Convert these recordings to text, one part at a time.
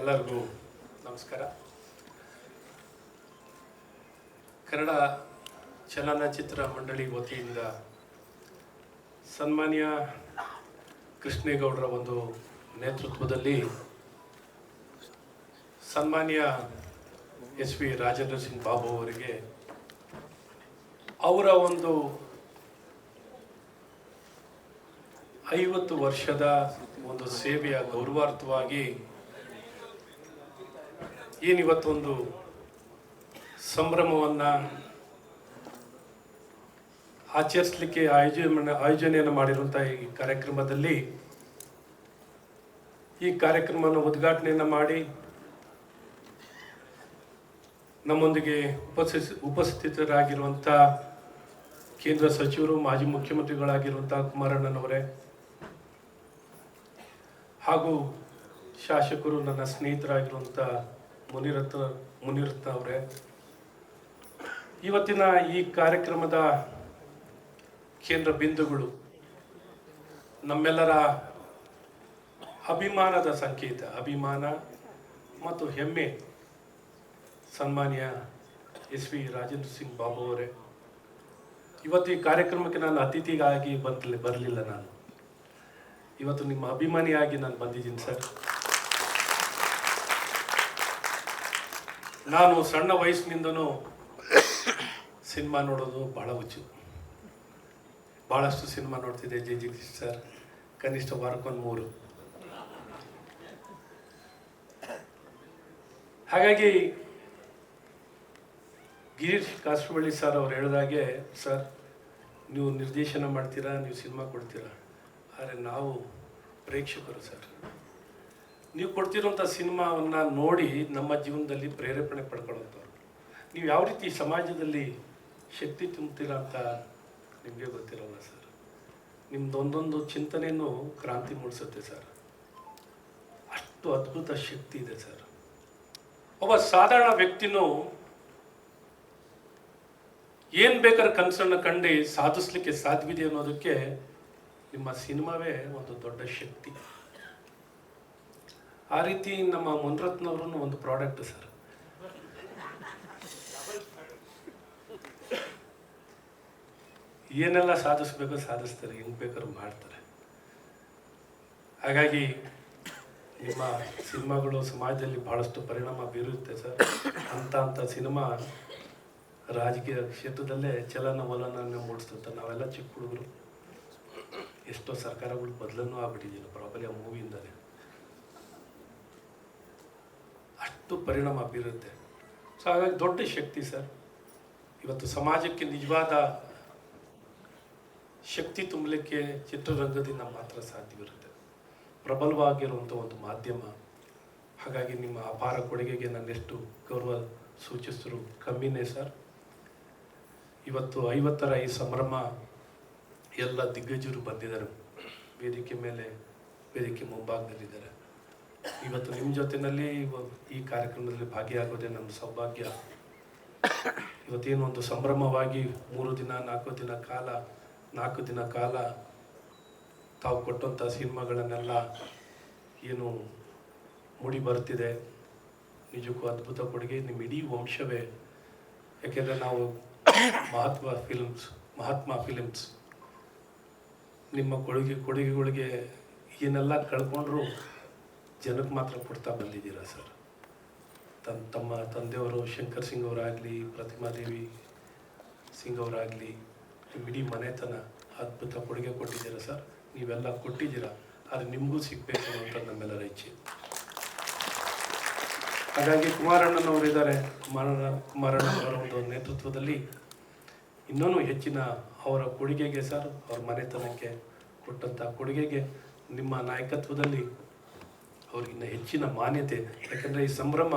ಎಲ್ಲರಿಗೂ ನಮಸ್ಕಾರ. ಕನ್ನಡ ಚಲನಚಿತ್ರ ಮಂಡಳಿ ವತಿಯಿಂದ ಸನ್ಮಾನ್ಯ ಕೃಷ್ಣೇಗೌಡರ ಒಂದು ನೇತೃತ್ವದಲ್ಲಿ ಸನ್ಮಾನ್ಯ ಎಸ್ ವಿ ರಾಜೇಂದ್ರ ಸಿಂಗ್ ಬಾಬು ಅವರಿಗೆ ಅವರ ಒಂದು ಐವತ್ತು ವರ್ಷದ ಒಂದು ಸೇವೆಯ ಗೌರವಾರ್ಥವಾಗಿ ಏನಿವತ್ತೊಂದು ಸಂಭ್ರಮವನ್ನು ಆಚರಿಸಲಿಕ್ಕೆ ಆಯೋಜನೆ ಆಯೋಜನೆಯನ್ನು ಮಾಡಿರುವಂಥ ಈ ಕಾರ್ಯಕ್ರಮದಲ್ಲಿ ಈ ಕಾರ್ಯಕ್ರಮವನ್ನು ಉದ್ಘಾಟನೆಯನ್ನು ಮಾಡಿ ನಮ್ಮೊಂದಿಗೆ ಉಪಸ್ಥಿತ ಉಪಸ್ಥಿತರಾಗಿರುವಂಥ ಕೇಂದ್ರ ಸಚಿವರು, ಮಾಜಿ ಮುಖ್ಯಮಂತ್ರಿಗಳಾಗಿರುವಂಥ ಕುಮಾರಣ್ಣನವರೇ ಹಾಗೂ ಶಾಸಕರು ನನ್ನ ಸ್ನೇಹಿತರಾಗಿರುವಂಥ ಮುನಿರತ್ನ ಮುನಿರತ್ನ ಅವರೇ. ಇವತ್ತಿನ ಈ ಕಾರ್ಯಕ್ರಮದ ಕೇಂದ್ರ ಬಿಂದುಗಳು ನಮ್ಮೆಲ್ಲರ ಅಭಿಮಾನದ ಸಂಕೇತ, ಅಭಿಮಾನ ಮತ್ತು ಹೆಮ್ಮೆ. ಸನ್ಮಾನ್ಯ ಎಸ್ ವಿ ರಾಜೇಂದ್ರ ಸಿಂಗ್ ಬಾಬು ಅವರೇ. ಇವತ್ತು ಈ ಕಾರ್ಯಕ್ರಮಕ್ಕೆ ನಾನು ಅತಿಥಿಗಾಗಿ ಬಂದಿಲ್ಲ ಬರಲಿಲ್ಲ ನಾನು. ಇವತ್ತು ನಿಮ್ಮ ಅಭಿಮಾನಿಯಾಗಿ ನಾನು ಬಂದಿದ್ದೀನಿ ಸರ್. ನಾನು ಸಣ್ಣ ವಯಸ್ಸಿನಿಂದನೂ ಸಿನಿಮಾ ನೋಡೋದು ಭಾಳ ಹುಚ್ಚು. ಭಾಳಷ್ಟು ಸಿನಿಮಾ ನೋಡ್ತಿದ್ದೆ ಜೆ ಕೃಷ್ಣ ಸರ್, ಕನಿಷ್ಠ ವಾರಕ್ಕೊಂದು ಮೂರು. ಹಾಗಾಗಿ ಗಿರೀಶ್ ಕಾಸರವಳ್ಳಿ ಸರ್ ಅವ್ರು ಹೇಳಿದಾಗೆ ಸರ್, ನೀವು ನಿರ್ದೇಶನ ಮಾಡ್ತೀರಾ, ನೀವು ಸಿನಿಮಾ ಕೊಡ್ತೀರಾ? ಆದರೆ ನಾವು ಪ್ರೇಕ್ಷಕರು ಸರ್. ನೀವು ಕೊಡ್ತಿರೋಂಥ ಸಿನಿಮಾವನ್ನು ನೋಡಿ ನಮ್ಮ ಜೀವನದಲ್ಲಿ ಪ್ರೇರೇಪಣೆ ಪಡ್ಕೊಳ್ಳೋಂಥವ್ರು. ನೀವು ಯಾವ ರೀತಿ ಸಮಾಜದಲ್ಲಿ ಶಕ್ತಿ ತುಂಬ್ತೀರಾ ಅಂತ ನಿಮಗೆ ಗೊತ್ತಿರೋಲ್ಲ ಸರ್. ನಿಮ್ಮದೊಂದೊಂದು ಚಿಂತನೆಯೂ ಕ್ರಾಂತಿ ಮೂಡಿಸುತ್ತೆ ಸರ್. ಅಷ್ಟು ಅದ್ಭುತ ಶಕ್ತಿ ಇದೆ ಸರ್. ಒಬ್ಬ ಸಾಧಾರಣ ವ್ಯಕ್ತಿನೂ ಏನು ಬೇಕಾದ್ರೆ ಕನಸನ್ನು ಕಂಡು ಸಾಧಿಸ್ಲಿಕ್ಕೆ ಸಾಧ್ಯವಿದೆ ಅನ್ನೋದಕ್ಕೆ ನಿಮ್ಮ ಸಿನಿಮಾವೇ ಒಂದು ದೊಡ್ಡ ಶಕ್ತಿ. ಆ ರೀತಿ ನಮ್ಮ ಮುನ್ರತ್ನವರು ಒಂದು ಪ್ರಾಡಕ್ಟ್ ಸರ್ ಏನೆಲ್ಲ ಸಾಧಿಸ್ಬೇಕೋ, ಸಾಧಿಸ್ತಾರೆ, ಹೆಂಗ್ ಬೇಕಾದ್ರೂ ಮಾಡ್ತಾರೆ. ಹಾಗಾಗಿ ನಿಮ್ಮ ಸಿನಿಮಾಗಳು ಸಮಾಜದಲ್ಲಿ ಬಹಳಷ್ಟು ಪರಿಣಾಮ ಬೀರುತ್ತೆ ಸರ್ ಅಂತ ಅಂತ ಸಿನಿಮಾ ರಾಜಕೀಯ ಕ್ಷೇತ್ರದಲ್ಲೇ ಚಲನವಲನವನ್ನು ಮೂಡಿಸ್ತಂತ. ನಾವೆಲ್ಲ ಚಿಕ್ಕ ಹುಡುಗರು. ಎಷ್ಟೋ ಸರ್ಕಾರಗಳು ಬದಲನ್ನು ಆಗ್ಬಿಟ್ಟಿದ್ದೀವಿ ಪ್ರಾಬಲ್ಯ ಮೂವಿಯಿಂದಲೇ ಅಷ್ಟು ಪರಿಣಾಮ ಬೀರುತ್ತೆ? ಸೊ ಹಾಗಾಗಿ ದೊಡ್ಡ ಶಕ್ತಿ ಸರ್. ಇವತ್ತು ಸಮಾಜಕ್ಕೆ ನಿಜವಾದ ಶಕ್ತಿ ತುಂಬಲಿಕ್ಕೆ ಚಿತ್ರರಂಗದಿಂದ ಮಾತ್ರ ಸಾಧ್ಯವಿರುತ್ತೆ ಪ್ರಬಲವಾಗಿರುವಂಥ ಒಂದು ಮಾಧ್ಯಮ. ಹಾಗಾಗಿ ನಿಮ್ಮ ಅಪಾರ ಕೊಡುಗೆಗೆ ನನ್ನೆಷ್ಟು ಗೌರವ ಸೂಚಿಸಿದ್ರು ಕಮ್ಮಿನೇ ಸರ್. ಇವತ್ತು ಐವತ್ತರ ಈ ಸಂಭ್ರಮ ಎಲ್ಲ ದಿಗ್ಗಜರು ಬಂದಿದ್ದಾರೆ. ವೇದಿಕೆ ಮೇಲೆ, ವೇದಿಕೆ ಮುಂಭಾಗದಲ್ಲಿದ್ದಾರೆ. ಇವತ್ತು ನಿಮ್ಮ ಜೊತೆಯಲ್ಲಿ ಈ ಕಾರ್ಯಕ್ರಮದಲ್ಲಿ ಭಾಗಿಯಾಗೋದೇ ನಮ್ಮ ಸೌಭಾಗ್ಯ. ಇವತ್ತೇನು ಒಂದು ಸಂಭ್ರಮವಾಗಿ ಮೂರು ದಿನ, ನಾಲ್ಕು ದಿನ ಕಾಲ, ನಾಲ್ಕು ದಿನ ಕಾಲ ತಾವು ಕೊಟ್ಟಂಥ ಸಿನಿಮಾಗಳನ್ನೆಲ್ಲ ಏನು ಮೂಡಿ ಬರ್ತಿದೆ. ನಿಜಕ್ಕೂ ಅದ್ಭುತ ಕೊಡುಗೆ. ನಿಮ್ಮ ಇಡೀ ವಂಶವೇ. ಯಾಕೆಂದರೆ ನಾವು ಮಹಾತ್ಮ ಫಿಲ್ಮ್ಸ್, ಮಹಾತ್ಮ ಫಿಲಿಮ್ಸ್, ನಿಮ್ಮ ಕೊಡುಗೆ, ಕೊಡುಗೆಗಳಿಗೆ ಏನೆಲ್ಲ ಕಳ್ಕೊಂಡ್ರು ಜನಕ್ಕೆ ಮಾತ್ರ ಕೊಡ್ತಾ ಬಂದಿದ್ದೀರಾ ಸರ್? ತನ್ನ ತಮ್ಮ ತಂದೆಯವರು ಶಂಕರ್ ಸಿಂಗ್ ಅವರಾಗಲಿ ಪ್ರತಿಮಾದೇವಿ ಸಿಂಗ್ ಅವರಾಗಲಿ ಇಡೀ ಮನೆತನ ಅದ್ಭುತ ಕೊಡುಗೆ ಕೊಟ್ಟಿದ್ದೀರಾ ಸರ್? ನೀವೆಲ್ಲ ಕೊಟ್ಟಿದ್ದೀರಾ, ಆದರೆ ನಿಮಗೂ ಸಿಗಬೇಕು ಅಂತ ನಮ್ಮೆಲ್ಲರ ಇಚ್ಛೆ. ಹಾಗಾಗಿ ಕುಮಾರಣ್ಣನವರು ಇದ್ದಾರೆ ಕುಮಾರಣ್ಣ, ಕುಮಾರಣ್ಣನವರ ಒಂದು ನೇತೃತ್ವದಲ್ಲಿ ಇನ್ನೂ ಹೆಚ್ಚಿನ ಅವರ ಕೊಡುಗೆಗೆ ಸರ್, ಅವ್ರ ಮನೆತನಕ್ಕೆ ಕೊಟ್ಟಂಥ ಕೊಡುಗೆಗೆ ನಿಮ್ಮ ನಾಯಕತ್ವದಲ್ಲಿ ಅವ್ರಿಗಿನ್ನ ಹೆಚ್ಚಿನ ಮಾನ್ಯತೆ, ಯಾಕಂದರೆ ಈ ಸಂಭ್ರಮ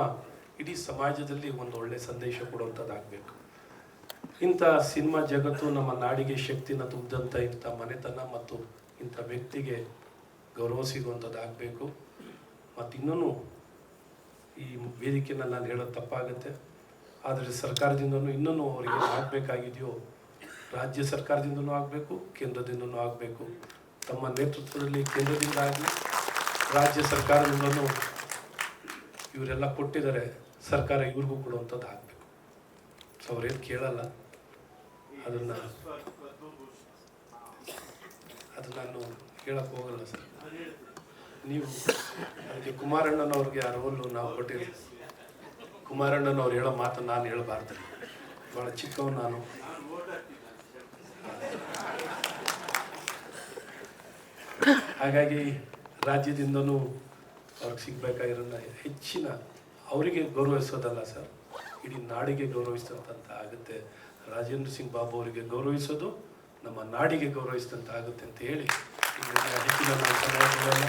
ಇಡೀ ಸಮಾಜದಲ್ಲಿ ಒಂದು ಒಳ್ಳೆಯ ಸಂದೇಶ ಕೊಡುವಂಥದ್ದಾಗಬೇಕು. ಇಂಥ ಸಿನಿಮಾ ಜಗತ್ತು ನಮ್ಮ ನಾಡಿಗೆ ಶಕ್ತಿನ ತುಂಬಿದಂಥ ಇಂಥ ಮನೆತನ ಮತ್ತು ಇಂಥ ವ್ಯಕ್ತಿಗೆ ಗೌರವ ಸಿಗುವಂಥದ್ದಾಗಬೇಕು. ಮತ್ತು ಇನ್ನೂ ಈ ವೇದಿಕೆನ ನಾನು ಹೇಳೋದು ತಪ್ಪಾಗುತ್ತೆ. ಆದರೆ ಸರ್ಕಾರದಿಂದನೂ ಇನ್ನೂ ಅವರಿಗೆ ಆಗಬೇಕಾಗಿದೆಯೋ ರಾಜ್ಯ ಸರ್ಕಾರದಿಂದನೂ ಆಗಬೇಕು, ಕೇಂದ್ರದಿಂದನೂ ಆಗಬೇಕು. ತಮ್ಮ ನೇತೃತ್ವದಲ್ಲಿ ಕೇಂದ್ರದಿಂದ ಆಗಲಿ ರಾಜ್ಯ ಸರ್ಕಾರದಿಂದನೂ ಇವರೆಲ್ಲ ಕೊಟ್ಟಿದ್ದಾರೆ, ಸರ್ಕಾರ ಇವ್ರಿಗೂ ಕೊಡುವಂಥದ್ದು ಆಗಬೇಕು. ಸೊ ಅವ್ರೇನು ಕೇಳಲ್ಲ. ಅದನ್ನು ಅದು ನಾನು ಹೇಳಕ್ಕೆ ಹೋಗಲ್ಲ ಸರ್. ನೀವು ಅದಕ್ಕೆ ಕುಮಾರಣ್ಣನವ್ರಿಗೆ ಆ ರೋಲು ನಾವು ಕೊಟ್ಟಿದ್ದೀವಿ. ಕುಮಾರಣ್ಣನವ್ರು ಹೇಳೋ ಮಾತು ನಾನು ಹೇಳಬಾರ್ದು. ಭಾಳ ಚಿಕ್ಕವನು ನಾನು. ಹಾಗಾಗಿ ರಾಜ್ಯದಿಂದನೂ ಅವ್ರಿಗೆ ಸಿಗ್ಬೇಕಾಗಿರೋನ್ನ ಹೆಚ್ಚಿನ ಅವರಿಗೆ ಗೌರವಿಸೋದಲ್ಲ ಸರ್ ಇಡೀ ನಾಡಿಗೆ ಗೌರವಿಸಿದಂತ ಆಗುತ್ತೆ ರಾಜೇಂದ್ರ ಸಿಂಗ್ ಬಾಬು ಅವರಿಗೆ ಗೌರವಿಸೋದು, ನಮ್ಮ ನಾಡಿಗೆ ಗೌರವಿಸಿದಂಥ ಆಗುತ್ತೆ ಅಂತ ಹೇಳಿ ಹೆಚ್ಚಿನ.